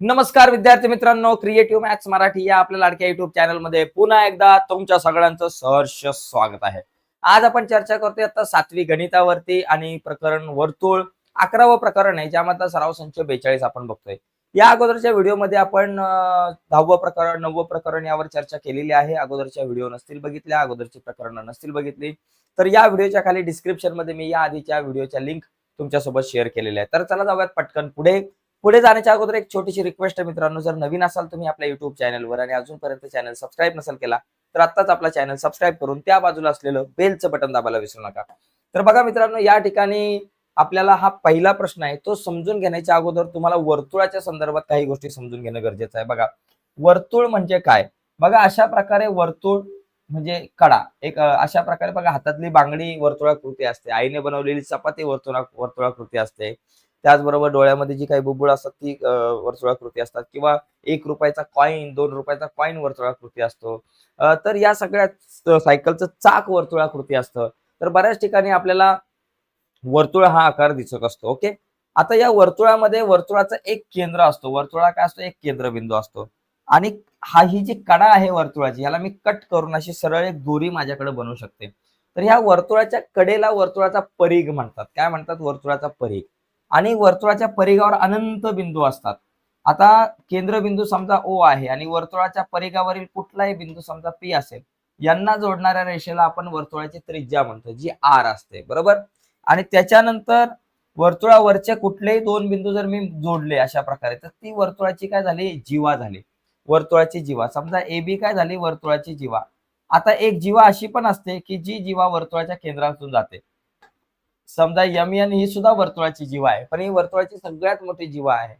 नमस्कार विद्यार्थी मित्रांनो क्रिएटिव्ह मॅथ्स मराठी या आपल्या लाडक्या युट्यूब चॅनलमध्ये पुन्हा एकदा तुमच्या सगळ्यांचं सहर्ष स्वागत आहे. आज आपण चर्चा करतोय आता सातवी गणितावरती आणि प्रकरण वर्तुळ अकरावं प्रकरण आहे ज्यामध्ये सराव संच बेचाळीस आपण बघतोय. या अगोदरच्या व्हिडिओमध्ये आपण दहावं प्रकरण नववं प्रकरण यावर चर्चा केलेली आहे. अगोदरच्या व्हिडिओ नसतील बघितल्या अगोदरची प्रकरणं नसतील बघितली तर या व्हिडिओच्या खाली डिस्क्रिप्शनमध्ये मी या आधीच्या व्हिडिओच्या लिंक तुमच्यासोबत शेअर केलेल्या आहे तर चला जाऊयात पटकन पुढे. पुढे जाण्याच्या अगोदर एक छोटीशी रिक्वेस्ट आहे मित्रांनो. जर नवीन असाल तुम्ही आपल्या युट्यूब चॅनलवर आणि अजूनपर्यंत चॅनल सबस्क्राईब नसेल केला तर आत्ताच आपला चॅनल सबस्क्राईब करून त्या बाजूला असलेलं बेलचं बटन दाबायला विसरू नका. तर बघा मित्रांनो या ठिकाणी आपल्याला हा पहिला प्रश्न आहे. तो समजून घेण्याच्या अगोदर तुम्हाला वर्तुळाच्या संदर्भात काही गोष्टी समजून घेणं गरजेचं आहे. बघा वर्तुळ म्हणजे काय? बघा अशा प्रकारे वर्तुळ म्हणजे कडा. एक अशा प्रकारे बघा हातातली बांगडी वर्तुळाकृती असते. आईने बनवलेली चपाती वर्तुळा वर्तुळाकृती असते. त्याचबरोबर डोळ्यामध्ये जी काही बुबुळ असतात ती वर्तुळाकृती असतात किंवा एक रुपयाचा कॉईन दोन रुपयाचा कॉईन वर्तुळाकृती असतो. तर या सगळ्या सायकलचं चाक वर्तुळाकृती असतं. तर बऱ्याच ठिकाणी आपल्याला वर्तुळ हा आकार दिसत असतो ओके? आता या वर्तुळामध्ये वर्तुळाचं एक केंद्र असतो. वर्तुळा काय असतो? एक केंद्रबिंदू असतो. आणि हा ही जी कडा आहे वर्तुळाची ह्याला मी कट करून अशी सरळ एक दोरी माझ्याकडे बनवू शकते. तर ह्या वर्तुळाच्या कडेला वर्तुळाचा परीघ म्हणतात. काय म्हणतात? वर्तुळाचा परीघ. आणि वर्तुळाच्या परिघावर अनंत बिंदू असतात. आता केंद्रबिंदू समजा ओ आहे आणि वर्तुळाच्या परिघावरील कुठलाही बिंदू समजा पी असेल यांना जोडणाऱ्या रेषेला आपण वर्तुळाची त्रिज्या म्हणतो जी आर असते बरोबर? आणि त्याच्यानंतर वर्तुळावरचे कुठलेही दोन बिंदू जर मी जोडले अशा प्रकारे तर ती वर्तुळाची काय झाली? जीवा झाली. वर्तुळाची जीवा. समजा ए बी काय झाली? वर्तुळाची जीवा. आता एक जीवा अशी पण असते की जी जीवा वर्तुळाच्या केंद्रातून जाते. समजा यम एन ही सुद्धा वर्तुळाची जीवा आहे पण ही वर्तुळाची सगळ्यात मोठी जीवा आहे.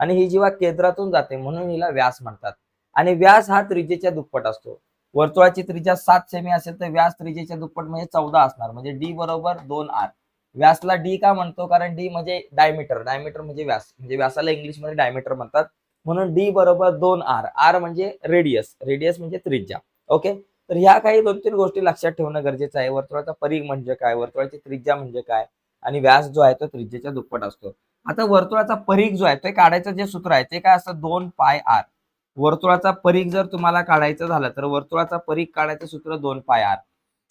आणि ही जीवा केंद्रातून जाते म्हणून हिला व्यास म्हणतात. आणि व्यास हा त्रिजेच्या दुप्पट असतो. वर्तुळाची त्रिज्या सात सेमी असेल तर व्यास त्रिजेच्या दुप्पट म्हणजे चौदा असणार म्हणजे डी बरोबर दोन आर व्यासला डी का म्हणतो? कारण डी म्हणजे डायमीटर डायमीटर म्हणजे व्यास. म्हणजे व्यासाला इंग्लिशमध्ये डायमीटर म्हणतात. म्हणून डी बरोबर दोन आर आर म्हणजे रेडियस रेडियस म्हणजे त्रिज्या. ओके तर ह्या काही दोन तीन गोष्टी लक्षात ठेवणं गरजेचं आहे. वर्तुळाचा परीघ म्हणजे काय? वर्तुळाची त्रिज्या म्हणजे काय? आणि व्यास जो आहे तो त्रिज्येच्या दुप्पट असतो. आता वर्तुळाचा परीघ जो आहे ते काढायचं जे सूत्र आहे ते काय असतं? दोन पाय आर. वर्तुळाचा परीघ जर तुम्हाला काढायचं झालं तर वर्तुळाचा परीघ काढायचं सूत्र दोन पाय आर.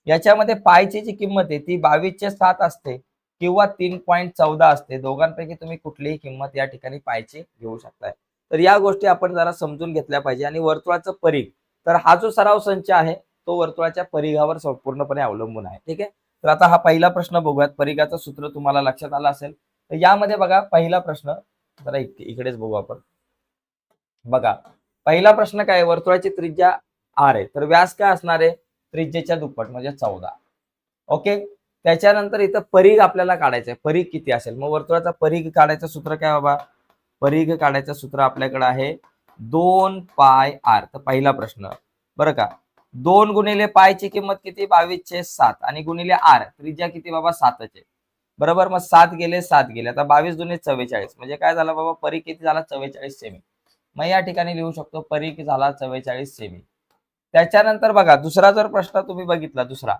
याच्यामध्ये पायची जी किंमत आहे ती बावीसचे सात असते किंवा तीन पॉईंट चौदा असते. दोघांपैकी तुम्ही कुठलीही किंमत या ठिकाणी पायची घेऊ शकताय. तर या गोष्टी आपण जरा समजून घेतल्या पाहिजे. आणि वर्तुळाचं परीघ. तर हा जो सराव संच आहे तो वर्तुळाच्या परिघावर संपूर्णपणे अवलंबून आहे. ठीक आहे? तर आता हा पहिला प्रश्न बघूयात. परिघाचं सूत्र तुम्हाला लक्षात आलं असेल. तर यामध्ये बघा पहिला प्रश्न जरा इकडेच बघू आपण. बघा पहिला प्रश्न काय आहे? वर्तुळाची त्रिज्या आर आहे. तर व्यास काय असणार आहे? त्रिज्येच्या दुप्पट म्हणजे चौदा. ओके? त्याच्यानंतर इथं परिघ आपल्याला काढायचं आहे परिघ किती असेल? मग वर्तुळाचा परिघ काढायचं सूत्र काय बाबा? परिघ काढायचं सूत्र आपल्याकडे आहे दोन पाय आर. तर पहिला प्रश्न. बरं का? दोन गुणिले पायची किंमत किती? बावीसशे सात. आणि गुणिले आर. त्रिज्या किती बाबा? सातचे. बरोबर? मग सात गेले सात गेले. आता बावीस दुने चव्वेचाळीस. म्हणजे काय झालं बाबा? परी किती झाला? चव्वेचाळीस सेमी. मग या ठिकाणी लिहू शकतो परिघ झाला चव्वेचाळीस सेमी. त्याच्यानंतर बघा दुसरा जर प्रश्न तुम्ही बघितला दुसरा.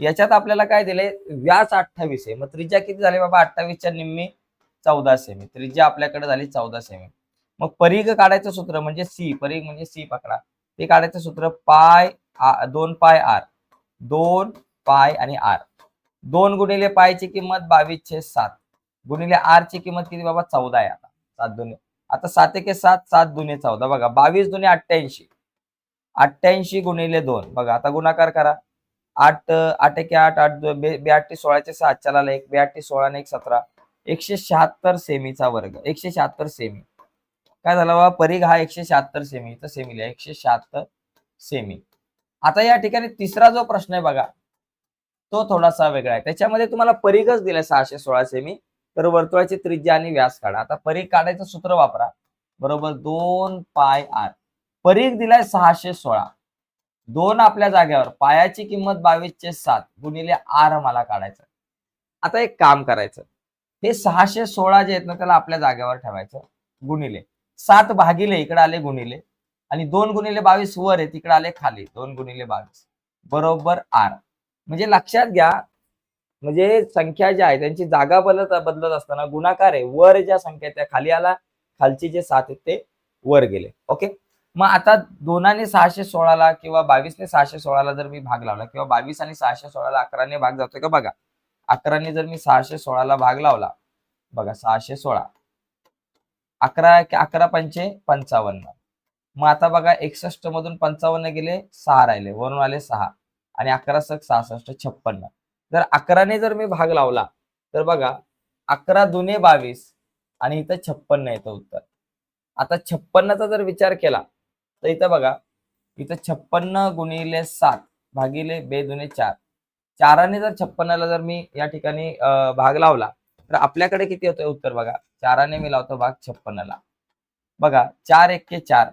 याच्यात आपल्याला काय दिले? व्यास अठ्ठावीस आहे. मग त्रिज्या किती झाली बाबा? अठ्ठावीसच्या निम्मी चौदा सेमी. त्रिज्या आपल्याकडे झाली चौदा सेमी. मग परीघ काढायचं सूत्र म्हणजे सी. परीघ म्हणजे सी पकडा. ते काढायचं सूत्र पाय दोन पाय आर. दोन पाय आणि आर. दोन गुणिले पायची किंमत बावीसशे सात. गुणिले आर ची किंमत किती बाबा? चौदा आहे आता. सात दुने आता सात एके सात सात दुने चौदा. बघा बावीस दुने अठ्ठ्याऐंशी. अठ्ठ्याऐंशी गुणिले दोन. बघा आता गुणाकार करा. आठ आठ एके आठ आठ दो- बे सोळाचे सात चला एक बेआठी सोळा ने एक सतरा. एकशे शहात्तर सेमीचा वर्ग. एकशे शहात्तर सेमी. काय झालं बाबा? परीघ हा एकशे शहात्तर सेमी तर सेमी लिहा एकशे शहात्तर सेमी आता या ठिकाणी तिसरा जो प्रश्न आहे बघा तो थोडासा वेगळा आहे. त्याच्यामध्ये तुम्हाला परीघच दिलाय सहाशे सोळा सेमी तर वर्तुळाची त्रिज्या आणि व्यास काढा. आता परीघ काढायचं सूत्र वापरा. बरोबर? दोन पाय आर. परीघ दिलाय सहाशे सोळा. दोन आपल्या जागेवर पायाची किंमत बावीसशे सात गुणिले आर मला काढायचं. आता एक काम करायचं. हे सहाशे सोळा जे आहेत ना त्याला आपल्या जागेवर ठेवायचं. गुणिले. सात भागिले इकडे आले गुणिले आणि दोन गुणिले बावीस वर आहे तिकडे आले खाली दोन गुणिले बावीस. बरोबर आर. म्हणजे लक्षात घ्या म्हणजे संख्या ज्या आहे त्यांची जागा बदलत बदलत असताना गुणाकार आहे. वर ज्या संख्या त्या खाली आला खालची जे सात आहेत ते वर गेले. ओके? मग आता दोनाने सहाशे सोळाला किंवा बावीसने सहाशे सोळाला जर मी भाग लावला किंवा बावीस आणि सहाशे सोळाला अकराने भाग जातोय का? बघा. अकराने जर मी सहाशे सोळाला भाग लावला बघा सहाशे सोळा. अकरा अकरा पंचे पंचावन्न. मग आता बघा एकसष्ट मधून पंचावन्न गेले सहा राहिले. वरून आले सहा. आणि अकरा सक सहासष्ट छप्पन्न. जर अकराने जर मी भाग लावला तर बघा अकरा दुने बावीस आणि इथं छप्पन्न येतं उत्तर. आता छप्पन्नचा जर विचार केला तर इथं बघा इथं छप्पन्न गुणिले सात भागिले बे दुने चार. चाराने जर छप्पन्नला जर मी या ठिकाणी भाग लावला तर आपल्याकडे किती होतंय उत्तर बघा. चाराने मी लावतो भाग छप्पनला. बघा चार एक्के चार.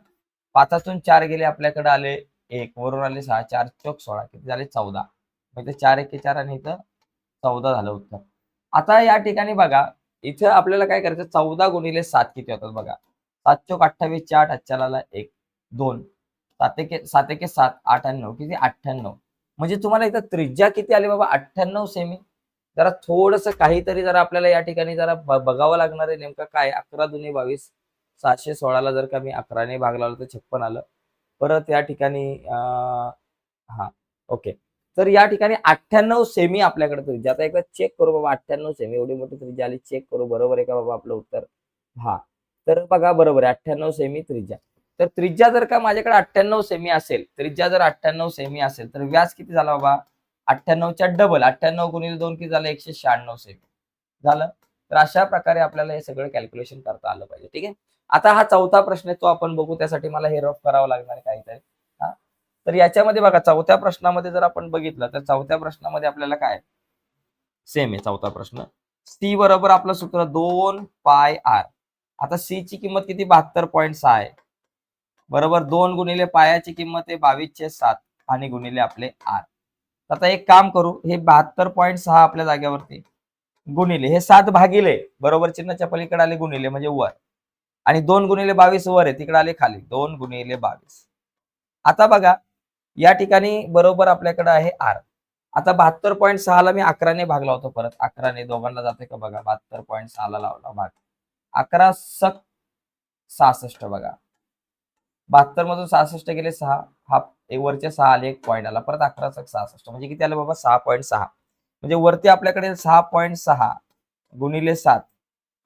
पाचातून चार गेले आपल्याकडे आले एक. वरून आले सहा चार चौक सोळा. किती झाले? चौदा. म्हणजे चार एक्के चार आणि इथं चौदा झालं उत्तर. आता या ठिकाणी बघा इथं आपल्याला काय करायचं? चौदा गुणिले सात किती होतात बघा? सात चौक अठ्ठावीस चार अठ्ठाला एक दोन. सात एके सात एके सात आठ आणि नऊ. किती? अठ्ठ्याण्णव. म्हणजे तुम्हाला इथं त्रिज्या किती आली बाबा? अठ्ठ्याण्णव सेमी जरा थोडस काहीतरी जरा आपल्याला या ठिकाणी जरा बघावं लागणार आहे नेमकं काय अकरा दुने बावीस सातशे सोळाला जर का मी अकराने भाग लावला तर छप्पन आलं. परत या ठिकाणी हा ओके. तर या ठिकाणी अठ्ठ्याण्णव सेमी आपल्याकडे त्रिज्या आता एकदा चेक करू बाबा अठ्ठ्याण्णव सेमी एवढी मोठी त्रिज्या आली चेक करू. बरोबर आहे का बाबा आपलं उत्तर? हा. तर बघा बरोबर आहे. अठ्ठ्याण्णव सेमी त्रिज्या. तर त्रिज्या जर का माझ्याकडे अठ्ठ्याण्णव सेमी असेल त्रिज्या जर अठ्ठ्याण्णव सेमी असेल तर व्यास किती झाला बाबा? अठ्ठ्याण्णवच्या डबल अठ्ठ्याण्णव गुणिले दोन किती झालं? एकशे शहाण्णव सेमी झालं? तर अशा प्रकारे आपल्याला हे सगळं कॅल्क्युलेशन करता आलं पाहिजे. ठीक आहे? आता हा चौथा प्रश्न आहे तो आपण बघू. त्यासाठी मला हे रफ करावं लागणार काहीतरी. हा? तर याच्यामध्ये बघा चौथ्या प्रश्नामध्ये जर आपण बघितलं तर चौथ्या प्रश्नामध्ये आपल्याला काय सेम आहे चौथा प्रश्न. सी बरोबर आपलं सूत्र दोन पाय आर. आता सी ची किंमत किती? बहात्तर पॉईंट सहा आहे. बरोबर? दोन गुणिले पायाची किंमत आहे बावीसशे सात आणि गुणिले आपले आर. आता एक काम करू हे बहात्तर पॉईंट सहा आपल्या जागेवरती गुणिले हे सात भागिले बरोबर चिन्हाच्या पलीकडे आले गुणिले म्हणजे वर. आणि दोन गुणिले बावीस वर आहे तिकडे आले खाली दोन गुणिले बावीस. आता बघा या ठिकाणी बरोबर आपल्याकडे आहे आर. आता बहात्तर पॉईंट सहाला मी अकराने भागला होतो परत. अकराने दोघांना जाते का बघा बहात्तर पॉईंट सहाला लावला भाग. अकरा सक सहासष्ट बघा. बहात्तर मधून सहासष्ट गेले सहा हा एक वरचे सहा आले एक पॉईंट आला. परत अकरा सक सहासष्ट म्हणजे किती आलं बाबा? सहा पॉईंट सहा. म्हणजे वरती आपल्याकडे सहा पॉईंट सहा गुणिले सात.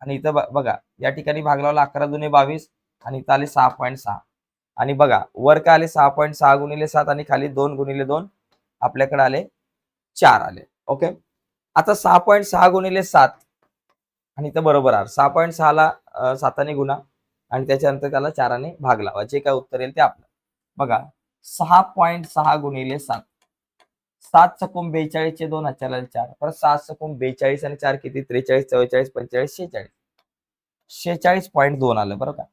आणि इथं बघा या ठिकाणी भाग लावला अकरा दुने बावीस आणि इथं आले सहा पॉईंट सहा. आणि बघा वर काय आले सहा पॉईंट सहा गुणिले सात आणि खाली दोन गुणिले दोन? आपल्याकडे आले चार आले. ओके? आता सहा पॉईंट सहा गुणिले सात. आणि इथं बरोबर आर. सहा पॉईंट सहाला साताने गुणा. आणि त्याच्यानंतर त्याला चाराने भाग लावा. जे काय उत्तर येईल ते आपलं. बघा सहा पॉईंट सहा गुणिले सात. सात सकून बेचाळीसचे दोन अचाला चार. परत सात सकून बेचाळीस आणि चार किती? त्रेचाळीस चव्वेचाळीस पंचेचाळीस शेहेचाळीस शेहेचाळीस पॉईंट दोन आलं बरं का?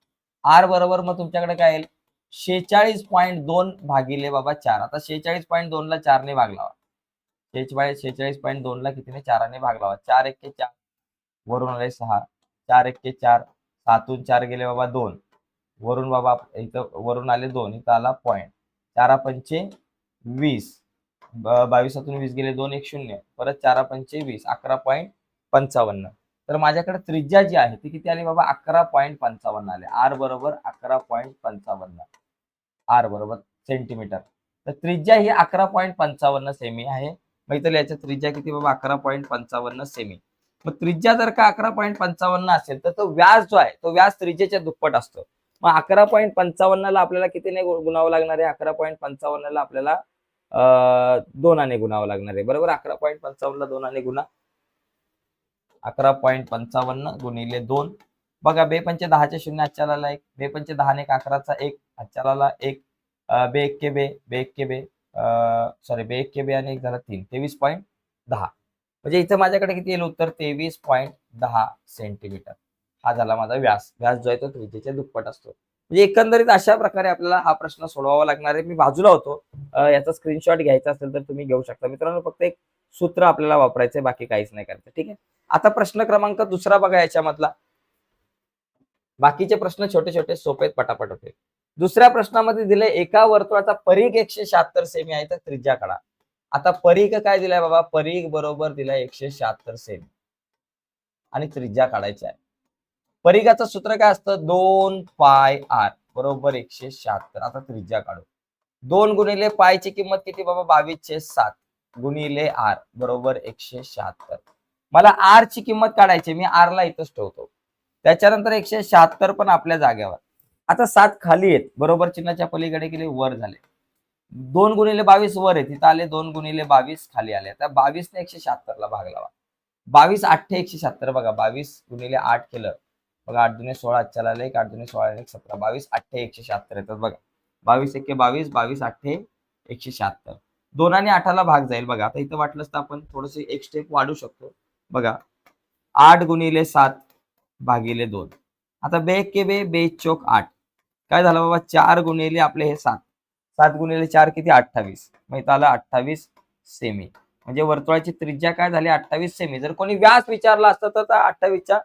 आर बरोबर मग तुमच्याकडे काय येईल? शेहेचाळीस पॉईंट दोन भागिले बाबा चार. आता शेहेचाळीस पॉईंट दोन ला चारने भाग लावा. शेहेचाळीस शेहेचाळीस पॉईंट दोन ला कितीने? चाराने भाग लावा. चार एक्के चार. वरून आले सहा. चार एक्के चार. सातून चार गेले बाबा दोन. वरून बाबा इथं वरून आले दोन. इथं आला पॉईंट चारा पंचे वीस. बावीसातून वीस गेले दोन एक शून्य. परत चारा पंचे वीस अकरा पॉईंट पंचावन्न. तर माझ्याकडे त्रिज्या जी आहे ती किती आली बाबा? अकरा पॉईंट पंचावन्न आले. आर बरोबर अकरा पॉईंट पंचावन्न. आर बरोबर सेंटीमीटर. तर त्रिज्या ही अकरा पॉईंट पंचावन्न सेमी आहे. मग इथं याच्या त्रिज्या किती बाबा? अकरा पॉईंट पंचावन्न सेमी. मग त्रिज्या जर का अकरा पॉईंट पंचावन्न असेल तर तो व्यास जो आहे तो व्यास त्रिज्याच्या दुप्पट असतो. मग अकरा पॉईंट पंचावन्नला आपल्याला कितीने गुणावं लागणार आहे? अकरा पॉईंट पंचावन्नला आपल्याला दोनाने गुणावं लागणार आहे. बरोबर? अकरा पॉईंट पंचावन्नला दोनाने गुणा. अकरा पॉईंट पंचावन्न गुणिले दोन. बघा बेपंचे दहाचे शून्य आजच्याला एक. बेपंचे दहाने एक अकराचा एक. आजच्याला एक. बे एक्के बे. बे एक्के बे. सॉरी बे एक्के बे आणि एक झाला तीन. तेवीस पॉईंट दहा. म्हणजे इथं माझ्याकडे किती येईल उत्तर? तेवीस पॉईंट दहा सेंटीमीटर हा झाला माझा व्यास. व्यास जो आहे तो त्रिज्येच्या दुप्पट असतो. म्हणजे एकंदरीत अशा प्रकारे आपल्याला हा प्रश्न सोडवावा लागणार आहे. मी बाजूला होतो. याचा स्क्रीनशॉट घ्यायचा असेल तर तुम्ही घेऊ शकता. मित्रांनो फक्त एक सूत्र आपल्याला वापरायचंय बाकी काहीच नाही करायचं ठीक आहे? आता प्रश्न क्रमांक दुसरा बघा याच्यामधला. बाकीचे प्रश्न छोटे छोटे सोपे पटापट होते दुसऱ्या प्रश्नामध्ये दिले एका वर्तुळाचा परीघ एकशे शहात्तर सेमी आहे तर त्रिज्या काढा. आता परीघ काय दिलाय बाबा? परीघ बरोबर दिलाय एकशे शहात्तर सेमी आणि त्रिज्या काढायची आहे. परिघाचं सूत्र काय असतं? दोन पाय आर. बरोबर एकशे शहात्तर. आता त्रिज्या काढू. दोन गुणिले पायची किंमत किती? बाबा बावीसशे सात. गुणिले आर. बरोबर एकशे शहात्तर. मला आर ची किंमत काढायची मी आर ला इथंच ठेवतो. त्याच्यानंतर एकशे शहात्तर पण आपल्या जागेवर. आता सात खाली आहेत. बरोबर चिन्हाच्या पलीकडे गेले वर झाले. दोन गुणिले बावीस वर आहे. तिथं आले दोन गुणिले बावीस खाली आले. आता बावीस ने एकशे शहात्तर ला भाग लावा. बावीस आठ एकशे शहात्तर बघा. बावीस गुणिले आठ केलं. बघा आठ दुने सोळा आजच्या एक आठ दुने सोळा एक सतरा बावीस अठ्ठे एकशे शहात्तर येतात बघा. बावीस एके बावीस बावीस अठ्ठे एकशे शहात्तर. दोन आणि आठाला भाग जाईल बघा. आता इथं वाटलंच तर आपण थोडंसं एक स्टेप वाढू शकतो. बघा आठ गुणिले सात भागिले दोन. आता बे के बे बे चोक आठ. काय झालं बाबा? चार गुणिले आपले हे सात. सात गुणिले चार किती? अठ्ठावीस. मग इथं आलं अठ्ठावीस सेमी म्हणजे वर्तुळाची त्रिज्या काय झाली? अठ्ठावीस सेमी जर कोणी व्यास विचारला असतं तर अठ्ठावीसच्या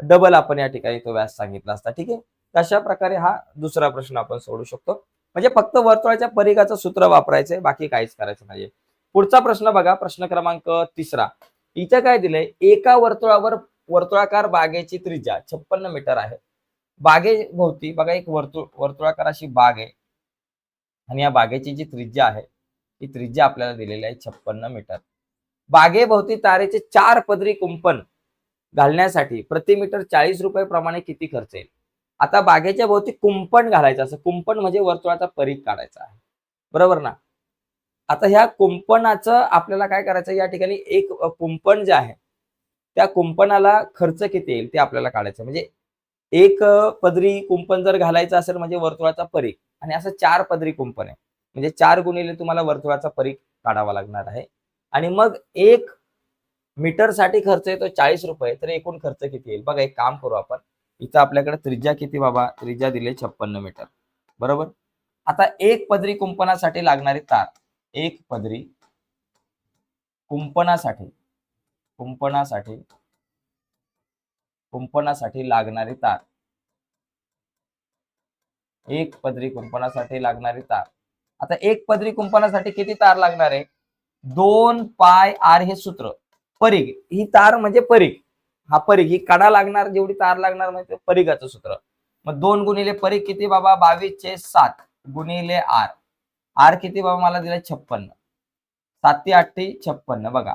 डबल आपण या ठिकाणी तो व्यास सांगितला असता. ठीक आहे? तशा प्रकारे हा दुसरा प्रश्न आपण सोडू शकतो. म्हणजे फक्त वर्तुळाच्या परिघाचं सूत्र वापरायचंय बाकी काहीच करायचं नाहीये. पुढचा प्रश्न बघा प्रश्न क्रमांक तिसरा. इथं काय दिलंय? एका वर्तुळावर वर्तुळाकार बागेची त्रिज्या छप्पन्न मीटर आहे. बागे भोवती बघा एक वर्तुळ वर्तुळाकार अशी बाग आहे. आणि या बागेची जी त्रिज्या आहे ती त्रिज्या आपल्याला दिलेली आहे छप्पन्न मीटर. बागेभोवती तारेचे चार पदरी कुंपण घालण्यासाठी प्रति मीटर चाळीस रुपये प्रमाणे किती खर्च येईल? आता बागेच्या भोवती कुंपण घालायचं असं कुंपण म्हणजे वर्तुळाचा परीघ काढायचा आहे. बरोबर ना? आता ह्या कुंपणाचं आपल्याला काय करायचं या ठिकाणी एक कुंपण जे आहे त्या कुंपणाला खर्च किती येईल ते आपल्याला काढायचं. म्हणजे एक पदरी कुंपण जर घालायचं असेल म्हणजे वर्तुळाचा परीघ आणि असं चार पदरी कुंपण आहे. म्हणजे चार गुणिले तुम्हाला वर्तुळाचा परीघ काढावा लागणार आहे. आणि मग एक मीटरसाठी खर्च येतो चाळीस रुपये तर एकूण खर्च किती येईल? बघा एक काम करू आपण. इथं आपल्याकडे त्रिज्या किती बाबा? त्रिज्या दिले छप्पन्न मीटर. बरोबर? आता एक पदरी कुंपणासाठी लागणारी तार. एक पदरी कुंपणासाठी कुंपणासाठी कुंपणासाठी लागणारी तार. एक पदरी कुंपणासाठी लागणारी तार. आता एक पदरी कुंपणासाठी किती तार लागणार आहे? दोन पाय आर हे सूत्र. परीघ. ही तार म्हणजे परीघ. हा परीघ ही कडा लागणार जेवढी तार लागणार म्हणजे परीघाचं सूत्र. मग दोन गुणिले परीघ किती बाबा? बावीसचे सात गुणिले आर. आर किती बाबा? मला दिलं छप्पन्न. सात ते आठी छप्पन्न. बघा.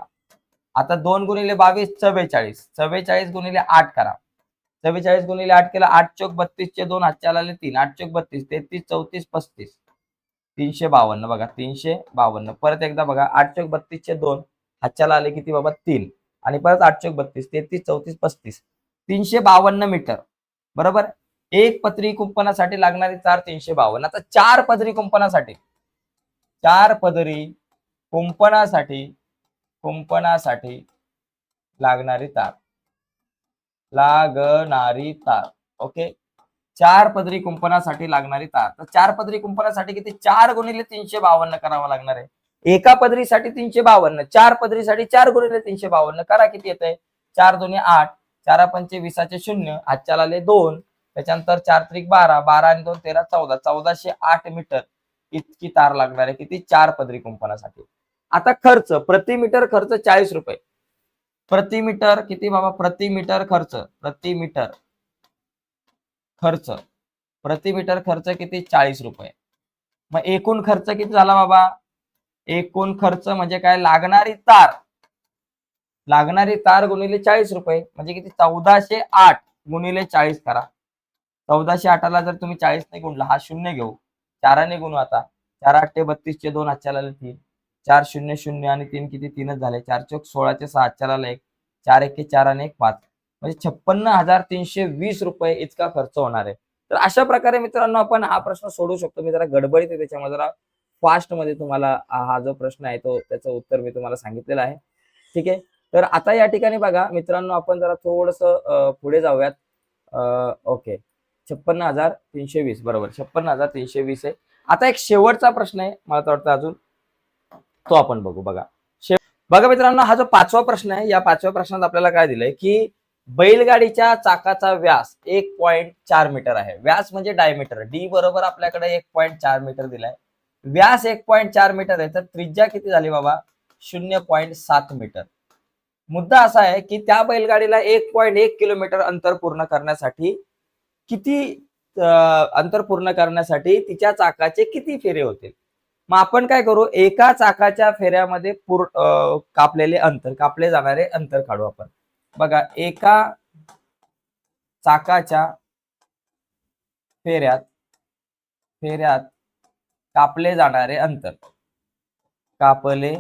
आता दोन गुणिले बावीस चव्वेचाळीस. चव्वेचाळीस गुणिले आठ करा. चव्वेचाळीस गुणिले आठ केला आठ चौक बत्तीसचे दोन हातच्या आले तीन. आठ चौक बत्तीस तेहतीस चौतीस पस्तीस. तीनशे बावन्न. बघा तीनशे बावन्न. परत एकदा बघा. आठ चौक बत्तीसचे दोन हातच्याला आले किती बाबा तीन. आणि परत आठ बत्तीस तेहतीस चौतीस पस्तीस. तीनशे बावन्न मीटर. बरोबर? एक पदरी कुंपणासाठी लागणारी चार तीनशे बावन्न. आता चार पदरी कुंपणासाठी. चार पदरी कुंपणासाठी कुंपणासाठी लागणारी तार. लागणारी तार. ओके? चार पदरी कुंपणासाठी लागणारी तार. तर चार पदरी कुंपणासाठी किती? चार गुणिले तीनशे बावन्न करावं लागणार आहे. एका पदरीसाठी तीनशे बावन्न चार पदरीसाठी चार गुणिले तीनशे बावन्न. करा किती येत आहे चार दोन्ही आठ चारा पंचे वीसाचे शून्य आजच्या आले दोन. त्याच्यानंतर चार त्रिक बारा बारा आणि दोन तेरा चौदा. चौदाशे आठ मीटर इतकी तार लागणार आहे. किती? चार पदरी कुंपणासाठी. आता खर्च प्रति मीटर खर्च चाळीस रुपये. प्रति मीटर किती बाबा? प्रति मीटर खर्च प्रति मीटर खर्च. प्रति मीटर खर्च किती? चाळीस रुपये. मग एकूण खर्च किती झाला बाबा? एकूण खर्च म्हणजे काय? लागणारी तार. लागणारी तार गुणिले चाळीस रुपये म्हणजे किती? चौदाशे आठ गुणिले चाळीस करा. चौदाशे आठाला जर तुम्ही चाळीस ने गुणला हा शून्य घेऊ. चाराने गुणू आता. चार आठे बत्तीसचे दोन आजच्याला तीन. चार शून्य शून्य आणि तीन किती? तीनच झाले. चार चौक सोळाचे सहा आजच्याला एक. चार एक चार आणि एक पाच. म्हणजे छप्पन्न हजार तीनशे वीस रुपये इतका खर्च होणार आहे. तर अशा प्रकारे मित्रांनो आपण हा प्रश्न सोडू शकतो. मी जरा गडबडीत आहे त्याच्यामुळे जरा फास्टमध्ये तुम्हाला हा जो प्रश्न आहे तो त्याचं उत्तर मी तुम्हाला सांगितलेलं आहे. ठीक आहे? तर आता या ठिकाणी बघा मित्रांनो आपण जरा थोडस पुढे जाऊयात. ओके. छप्पन्न हजार तीनशे वीस बरोबर. छप्पन्न हजार तीनशे वीस आहे. आता एक शेवटचा प्रश्न आहे मला तर वाटतं अजून. तो आपण बघू बघा. शे- बघा मित्रांनो हा जो पाचवा प्रश्न आहे या पाचव्या प्रश्नात आपल्याला काय दिलंय की बैलगाडीच्या चाकाचा व्यास एक पॉईंट चार मीटर आहे. व्यास म्हणजे डायमीटर डी बरोबर आपल्याकडे एक पॉईंट चार मीटर दिलाय. व्यास एक पॉईंट चार मीटर आहे. तर त्रिज्या किती झाली बाबा? शून्य पॉईंट सात मीटर मुद्दा असा आहे की त्या बैलगाडीला एक पॉईंट एक किलोमीटर अंतर पूर्ण करण्यासाठी किती अंतर पूर्ण करण्यासाठी तिच्या चाकाचे किती फेरे होतील? मग आपण काय करू? एका चाकाच्या फेऱ्यामध्ये पूर कापलेले अंतर कापले जाणारे अंतर काढू आपण. बघा एका चाकाच्या फेऱ्यात फेऱ्यात कापले जाणारे अंतर. कापले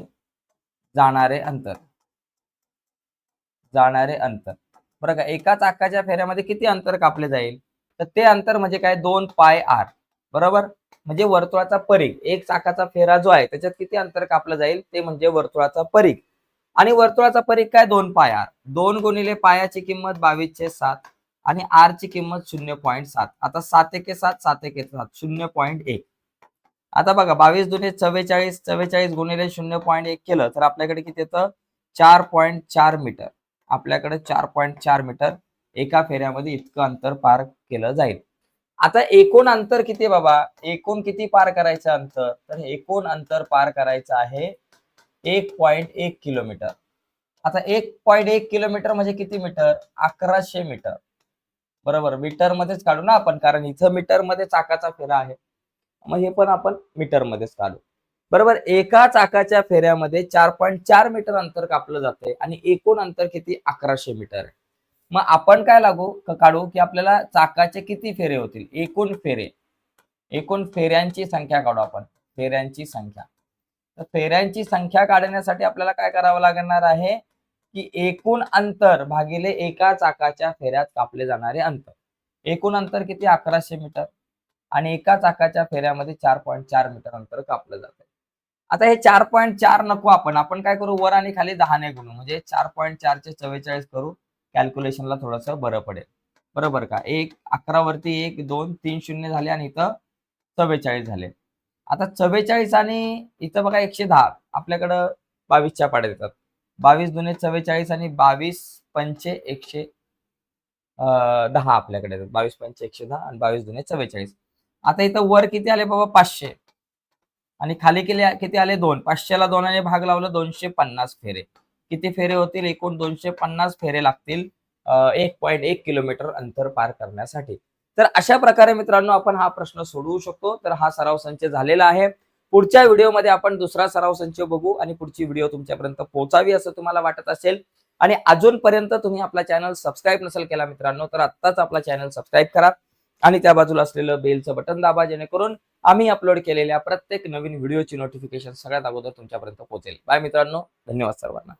जाणारे अंतर. जाणारे अंतर. बरं का एका चाकाच्या फेऱ्यामध्ये किती अंतर कापले जाईल? तर ते अंतर म्हणजे काय? दोन पाय आर. बरोबर? म्हणजे वर्तुळाचा परीघ. एक चाकाचा फेरा जो आहे त्याच्यात किती अंतर कापलं जाईल? ते म्हणजे वर्तुळाचा परीघ. आणि वर्तुळाचा परीघ काय? दोन पाय आर. दोन गुणिले पायाची किंमत बावीसशे सात आणि आर ची किंमत शून्य पॉईंट सात. आता सात एके सात सात एके सात शून्य पॉईंट एक. आता बघा बावीस दुने चव्वेचाळीस चव्वेचाळीस गुणिले शून्य पॉईंट एक केलं तर आपल्याकडे किती येतं? चार पॉईंट चार मीटर. आपल्याकडे चार पॉईंट चार मीटर एका फेऱ्यामध्ये इतकं अंतर पार केलं जाईल. आता एकूण अंतर किती बाबा? एकूण किती पार करायचं अंतर? तर एकूण अंतर पार करायचं आहे एक पॉइंट एक किलोमीटर. आता एक पॉइंट एक किलोमीटर म्हणजे किती मीटर? अकराशे मीटर. बरोबर मीटर मध्येच काढू ना आपण कारण इथं मीटरमध्ये चाकाचा फेरा आहे. मग हे पण आपण मीटरमध्येच काढू. बरोबर? एका चाकाच्या फेऱ्यामध्ये चार पॉईंट चार मीटर अंतर कापलं जाते आणि एकूण अंतर किती? अकराशे मीटर आहे. मग आपण काय लागू? काढू की आपल्याला चाकाचे किती फेरे होतील? एकूण फेरे. एकूण फेऱ्यांची संख्या काढू आपण. फेऱ्यांची संख्या. तर फेऱ्यांची संख्या काढण्यासाठी आपल्याला काय करावं लागणार आहे? की एकूण अंतर भागिले एका चाकाच्या फेऱ्यात कापले जाणारे अंतर. एकूण अंतर किती? अकराशे मीटर. आणि एका चाकाच्या फेऱ्यामध्ये चार पॉईंट चार मीटर अंतर कापलं जातं आता हे चार पॉईंट चार नको आपण. आपण काय करू? वर आणि खाली दहाने गुणू. म्हणजे चार पॉईंट चारचे चव्वेचाळीस करू. कॅल्क्युलेशनला थोडंसं बरं पडेल. बरोबर का? एक अकरा वरती एक दोन तीन शून्य झाले आणि इथं चव्वेचाळीस झाले. आता चव्वेचाळीस आणि इथं बघा एकशे दहा. आपल्याकडं बावीसच्या पाड्या देतात. बावीस दुने चव्वेचाळीस आणि बावीस पंचे एकशे दहा आपल्याकडे येतात बावीस पंचे एकशे दहा आणि बावीस दुने चव्वेचाळीस. आता इथं वर किती आले बाबा? पाचशे. आणि खाली केले किती आले? दोन. पाचशेला दोनाने भाग लावला दोनशे पन्नास फेरे. किती फेरे होतील? एकूण दोनशे पन्नास फेरे लागतील एक पॉईंट एक किलोमीटर अंतर पार करण्यासाठी. तर अशा प्रकारे मित्रांनो आपण हा प्रश्न सोडवू शकतो. तर हा सराव संच झालेला आहे. पुढच्या व्हिडिओमध्ये आपण दुसरा सराव संच बघू आणि पुढची व्हिडिओ तुमच्यापर्यंत पोहोचावी असं तुम्हाला वाटत असेल. आणि अजूनपर्यंत तुम्ही आपला चॅनल सबस्क्राईब नसेल केला मित्रांनो तर आत्ताच आपला चॅनल सबस्क्राईब करा. आणि त्या बाजूला असलेलं बेलचं बटन दाबा जेणेकरून आम्ही अपलोड केलेल्या प्रत्येक नवीन व्हिडिओची नोटिफिकेशन सगळ्यात अगोदर तुमच्यापर्यंत पोहोचेल. बाय मित्रांनो धन्यवाद सर्वांना.